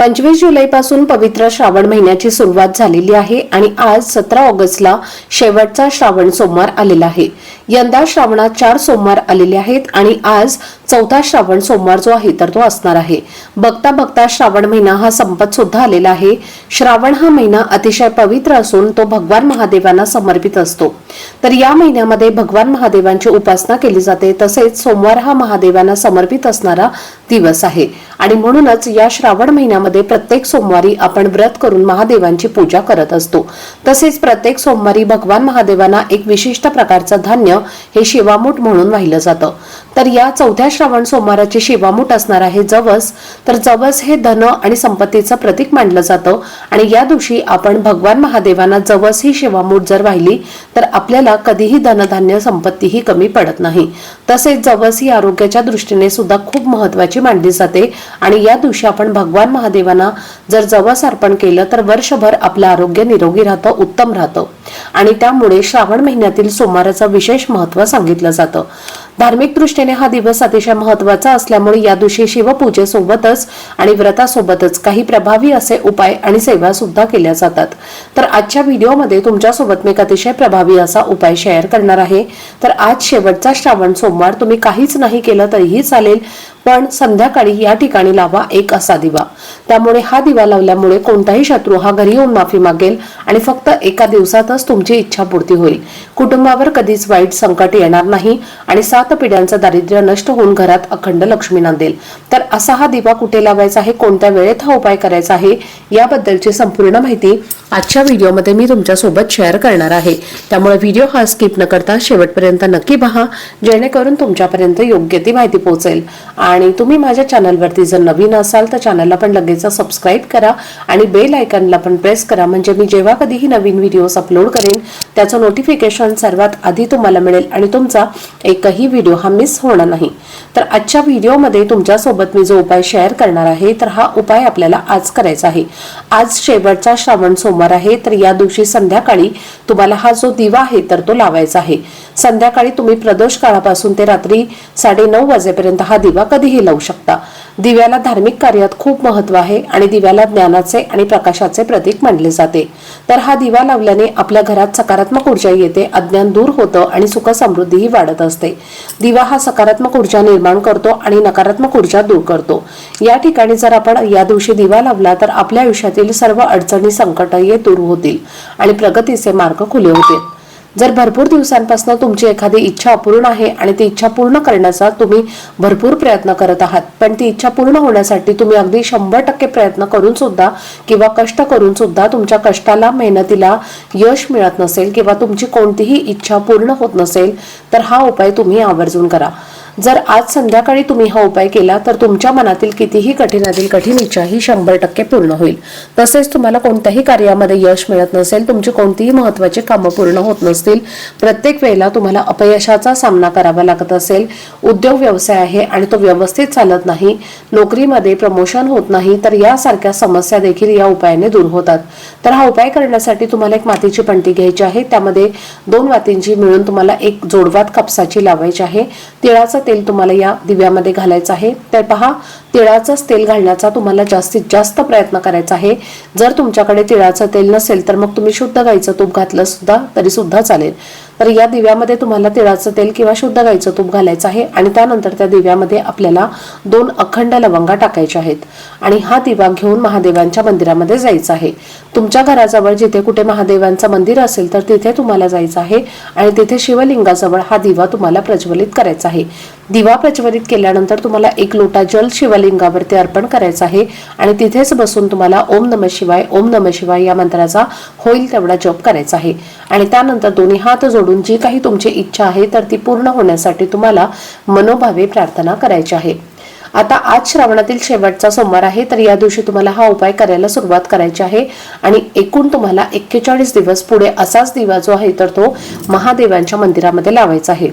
पंचवीस जुलैपासून पवित्र श्रावण महिन्याची सुरुवात झालेली आहे आणि आज सतरा ऑगस्टला शेवटचा श्रावण सोमवार आलेला आहे. यंदा श्रावणात चार सोमवार आलेले आहेत आणि आज चौथा श्रावण सोमवार जो आहे तर तो असणार आहे. बघता बघता श्रावण महिना हा संपत सुद्धा आलेला आहे. श्रावण हा महिना अतिशय पवित्र असून तो भगवान महादेवांना समर्पित असतो. तर या महिन्यामध्ये भगवान महादेवांची उपासना केली जाते. तसेच सोमवार हा महादेवांना समर्पित असणारा दिवस आहे. आणि म्हणूनच या श्रावण महिन्यामध्ये प्रत्येक सोमवारी आपण व्रत करून महादेवांची पूजा करत असतो. तसेच प्रत्येक सोमवारी भगवान महादेवांना एक विशिष्ट प्रकारचं धान्य हे शिवामूठ म्हणून वाहिलं जातं. तर या चौथ्या श्रावण सोमवाराची शिवामूठ असणार आहे जवस. तर जवस हे धन आणि संपत्तीचं प्रतीक मानलं जातं. आणि या दिवशी आपण भगवान महादेवांना जवस ही शिवामूठ जर वाहिली तर आपल्याला कधीही धनधान्य संपत्तीही कमी पडत नाही. तसेच जवस ही आरोग्याच्या दृष्टीने सुद्धा खूप महत्वाची मानली जाते. आणि या दिवशी आपण भगवान महादेवांना जर जवस अर्पण केलं तर वर्षभर आपलं आरोग्य निरोगी राहतं उत्तम राहतं. आणि त्यामुळे श्रावण महिन्यातील सोमवाराचं विशेष महत्त्व सांगितलं जातं. धार्मिक दृष्टीने हा दिवस अतिशय महत्त्वाचा असल्यामुळे या दिवशी शिवपूजेसोबतच आणि व्रतासोबतच काही प्रभावी असे उपाय आणि सेवा सुद्धा केल्या जातात. तर आजच्या व्हिडिओमध्ये तुमच्यासोबत मी एक अतिशय प्रभावी असा उपाय शेअर करणार आहे. तर आज शेवटचा श्रावण सोमवार तुम्ही काहीच नाही केलं तरीही चालेल. पण संध्याकाळी या ठिकाणी लावा एक असा दिवा. त्यामुळे हा दिवा लावल्यामुळे कोणताही शत्रू हा घरी येऊन माफी मागेल आणि फक्त एका दिवसातच तुमची इच्छा पूर्ती होईल. कुटुंबावर कधीच वाईट संकट येणार नाही आणि सात पिढ्यांचं दारिद्र्य नष्ट होऊन घरात अखंड लक्ष्मी नांदेल. तर असा हा दिवा कुठे लावायचा आहे? कोणत्या वेळेत हा उपाय करायचा आहे? याबद्दलची संपूर्ण माहिती आजच्या व्हिडिओमध्ये मी तुमच्यासोबत शेअर करणार आहे. त्यामुळे व्हिडिओ हा स्किप न करता शेवटपर्यंत नक्की पहा जेणेकरून तुमच्यापर्यंत योग्य ती माहिती पोहोचेल. आणि तुम्ही माझ्या चॅनलवरती जर नवीन असाल तर चॅनलला पण लगेच सबस्क्राईब करा आणि बेल आयकनला पण प्रेस करा. म्हणजे मी जेव्हा कधीही नवीन व्हिडिओज अपलोड करेन त्याचं नोटिफिकेशन सर्वात आधी तुम्हाला मिळेल आणि तुमचा एकही व्हिडिओ हा मिस होणार नाही. तर आजच्या व्हिडिओमध्ये तुमच्यासोबत मी जो उपाय शेअर करणार आहे तर हा उपाय आपल्याला आज करायचा आहे. आज शेवटचा श्रावण सोमवार आहे तर या दिवशी संध्याकाळी तुम्हाला हा जो दिवा आहे तर तो लावायचा आहे. संध्याकाळी तुम्ही प्रदोष काळापासून ते रात्री साडे नऊ वाजेपर्यंत हा दिवा कधीही लावू शकता. दिव्याला धार्मिक कार्यात खूप महत्त्व आहे आणि दिव्याला ज्ञानाचे आणि प्रकाशाचे प्रतीक मानले जाते. तर हा दिवा लावल्याने आपल्या घरात सकारात्मक ऊर्जा येते अज्ञान दूर होतं आणि सुख समृद्धीही वाढत असते. दिवा हा सकारात्मक ऊर्जा निर्माण करतो आणि नकारात्मक ऊर्जा दूर करतो. या ठिकाणी जर आपण या दिवशी दिवा लावला तर आपल्या आयुष्यातील सर्व अडचणी संकटही दूर होतील आणि प्रगतीचे मार्ग खुले होतील. जर भरपूर दिवसांपासून तुमची एखादी इच्छा अपूर्ण आहे आणि ती इच्छा पूर्ण करण्याचा तुम्ही भरपूर प्रयत्न करत आहात पण ती इच्छा पूर्ण होण्यासाठी तुम्ही अगदी शंभर टक्के प्रयत्न करून सुद्धा किंवा कष्ट करून सुद्धा तुमच्या कष्टाला मेहनतीला यश मिळत नसेल किंवा तुमची कोणतीही इच्छा पूर्ण होत नसेल तर हा उपाय तुम्ही आवर्जून करा. जर आज संध्याकाळी तुम्ही हा उपाय केला तर तुमच्या मनातील कितीही कठीणातील कठीण इच्छा ही शंभर टक्के पूर्ण होईल. तसेच तुम्हाला कोणत्याही कार्यामध्ये यश मिळत नसेल तुमची कोणतीही महत्वाची कामं पूर्ण होत नसतील प्रत्येक वेळेला तुम्हाला अपयशाचा सामना करावा लागत असेल. उद्योग व्यवसाय आहे आणि तो व्यवस्थित चालत नाही नोकरीमध्ये प्रमोशन होत नाही तर यासारख्या समस्या देखील या उपायाने दूर होतात. तर हा उपाय करण्यासाठी तुम्हाला एक मातीची पणती घ्यायची आहे. त्यामध्ये दोन वातींची मिळून तुम्हाला एक जोडवात कापसाची लावायची आहे. तिळाचं तेल तुम्हाला या दिव्यामध्ये घालायचं आहे. तर पहा तिळाचंच तेल घालण्याचा तुम्हाला जास्तीत जास्त प्रयत्न करायचा आहे. जर तुमच्याकडे तिळाचं तेल नसेल तर मग तुम्ही शुद्ध गाईचं तूप घातलं सुद्धा तरी सुद्धा चालेल. तर या दिव्यामध्ये तुम्हाला तिळाचं तेल किंवा शुद्ध गाईचं तूप घालायचं आहे आणि त्यानंतर त्या दिव्यामध्ये आपल्याला दोन अखंड लवंगा टाकायच्या आहेत. आणि हा दिवा घेऊन महादेवांच्या मंदिरामध्ये जायचं आहे. तुमच्या घराजवळ जिथे कुठे महादेवांचं मंदिर असेल तर तिथे तुम्हाला जायचं आहे आणि तिथे शिवलिंगाजवळ हा दिवा तुम्हाला प्रज्वलित करायचा आहे. दिवा प्रज्वलित केल्यानंतर तुम्हाला एक लोटा जल शिवलिंगावरती अर्पण करायचं आहे. आणि तिथेच बसून तुम्हाला ओम नम शिवाय ओम नम शिवाय या मंत्राचा होईल तेवढा जप करायचा आहे. आणि त्यानंतर दोन्ही हात जोडून जी काही तुमची इच्छा आहे तर ती पूर्ण होण्यासाठी तुम्हाला मनोभावे प्रार्थना करायची आहे. आता आज श्रावणातील शेवटचा सोमवार आहे तर या दिवशी तुम्हाला हा उपाय करायला सुरुवात करायची आहे. आणि एकूण तुम्हाला एक्केचाळीस दिवस पुढे असाच दिवा जो आहे तर तो महादेवांच्या मंदिरामध्ये लावायचा आहे.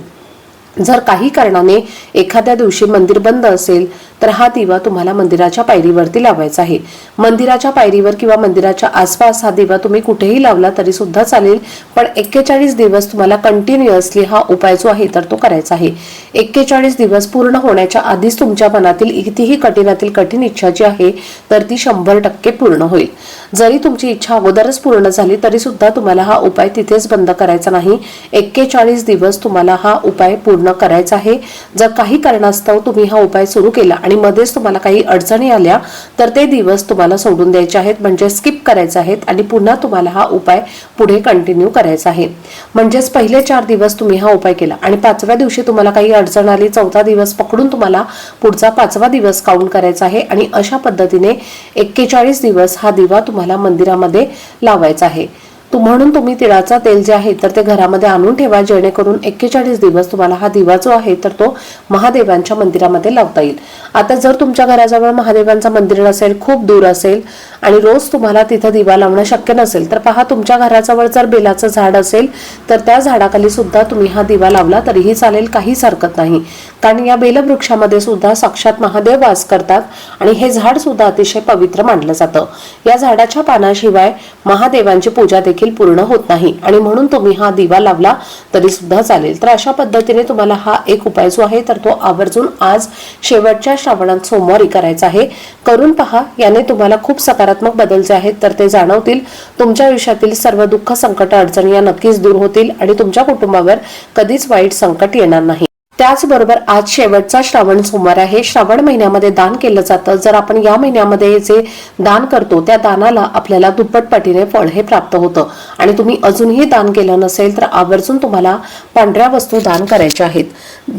जर काही कारणाने एखाद्या दिवशी मंदिर बंद असेल तर हा दिवा तुम्हाला मंदिराच्या पायरीवरती लावायचा आहे. मंदिराच्या पायरीवर किंवा मंदिराच्या आसपास हा दिवा तुम्ही कुठेही लावला तरी सुद्धा चालेल पण एक्केचाळीस दिवस तुम्हाला कंटिन्युअसली हा उपाय जो आहे तर तो करायचा आहे. एक्केचाळीस दिवस पूर्ण होण्याच्या आधीच तुमच्या मनातील कितीही कठीणातील कठीण इच्छा जी आहे तर ती शंभर टक्के पूर्ण होईल. जरी तुमची इच्छा अगोदरच पूर्ण झाली तरी सुद्धा तुम्हाला हा उपाय तिथेच बंद करायचा नाही. एक्केचाळीस दिवस तुम्हाला हा उपाय पूर्ण करायचा आहे. जर काही कारणास्तव तुम्ही हा उपाय सुरू केला आणि मध्येच तुम्हाला काही अडचणी आल्या तर ते दिवस तुम्हाला सोडून द्यायचे आहेत. म्हणजे स्किप करायचे आहेत आणि पुन्हा तुम्हाला हा उपाय पुढे कंटिन्यू करायचा आहे. म्हणजेच पहिले चार दिवस तुम्ही हा उपाय केला आणि पाचव्या दिवशी तुम्हाला काही अडचण आली चौथा दिवस पकडून तुम्हाला पुढचा पाचवा दिवस काउंट करायचा आहे आणि अशा पद्धतीने एक्केचाळीस दिवस हा दिवा तुम्हाला मंदिरामध्ये लावायचा आहे. म्हणून तुम्ही तिळाचा तेल जे आहे तर ते घरामध्ये आणून ठेवा जेणेकरून एक्केचाळीस दिवस तुम्हाला हा दिवा जो आहे तर तो महादेवांच्या मंदिरामध्ये लावता येईल. आता जर तुमच्या घराजवळ महादेवांचं मंदिर असेल खूप दूर असेल आणि रोज तुम्हाला तिथं दिवा लावणं शक्य नसेल तर पहा तुमच्या घराजवळ जर बेलाचं झाड असेल तर त्या झाडाखाली सुद्धा तुम्ही हा दिवा लावला तरीही चालेल काहीच हरकत नाही. कारण या बेलवृक्षामध्ये सुद्धा साक्षात महादेव वास करतात आणि हे झाड सुद्धा अतिशय पवित्र मानलं जातं. या झाडाच्या पानाशिवाय महादेवांची पूजा देखील पूर्ण होत नाही. आणि म्हणून तुम्ही हा दिवा लावला तरी सुद्धा चालेल. तर अशा पद्धतीने तुम्हाला हा एक उपाय जो आहे तर तो आवर्जून आज शेवटच्या श्रावणात सोमवारी करायचा आहे. करून पहा याने तुम्हाला खूप सकारात्मक बदल जे आहेत तर ते जाणवतील. तुमच्या आयुष्यातील सर्व दुःख संकट अडचणी या नक्कीच दूर होतील आणि तुमच्या कुटुंबावर कधीच वाईट संकट येणार नाही. त्याचबरोबर आज शेवटचा श्रावण सोमवार आहे. श्रावण महिन्यामध्ये दान केलं जातं. जर आपण या महिन्यामध्ये जे दान करतो त्या दानाला आपल्याला दुप्पट पटीने फळ हे प्राप्त होतं. आणि तुम्ही अजूनही दान केलं नसेल तर आवर्जून तुम्हाला पांढऱ्या वस्तू दान करायच्या आहेत.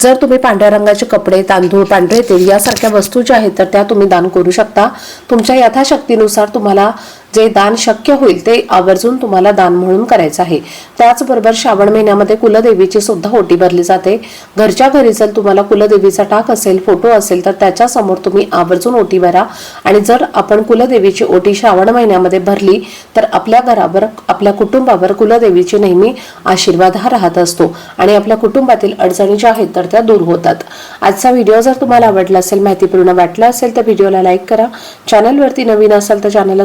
जर तुम्ही पांढऱ्या रंगाचे कपडे तांदूळ पांढरे तेल यासारख्या वस्तू ज्या आहेत तर त्या तुम्ही दान करू शकता. तुमच्या यथाशक्तीनुसार तुम्हाला जे दान शक्य होईल ते आवर्जून तुम्हाला दान म्हणून करायचं आहे. त्याचबरोबर श्रावण महिन्यामध्ये कुलदेवीची सुद्धा ओटी भरली जाते. घरच्या घरी जर तुम्हाला कुलदेवीचा टाक असेल फोटो असेल तर त्याच्यासमोर तुम्ही आवर्जून ओटी भरा. आणि जर आपण कुलदेवीची ओटी श्रावण महिन्यामध्ये भरली तर आपल्या घरावर आपल्या कुटुंबावर कुलदेवीची नेहमी आशीर्वाद हा राहत असतो. आणि आपल्या कुटुंबातील अडचणी ज्या आहेत तर त्या दूर होतात. आजचा व्हिडिओ जर तुम्हाला आवडला असेल माहितीपूर्ण वाटला असेल तर व्हिडिओला लाईक करा. चॅनलवरती नवीन असाल तर चॅनलला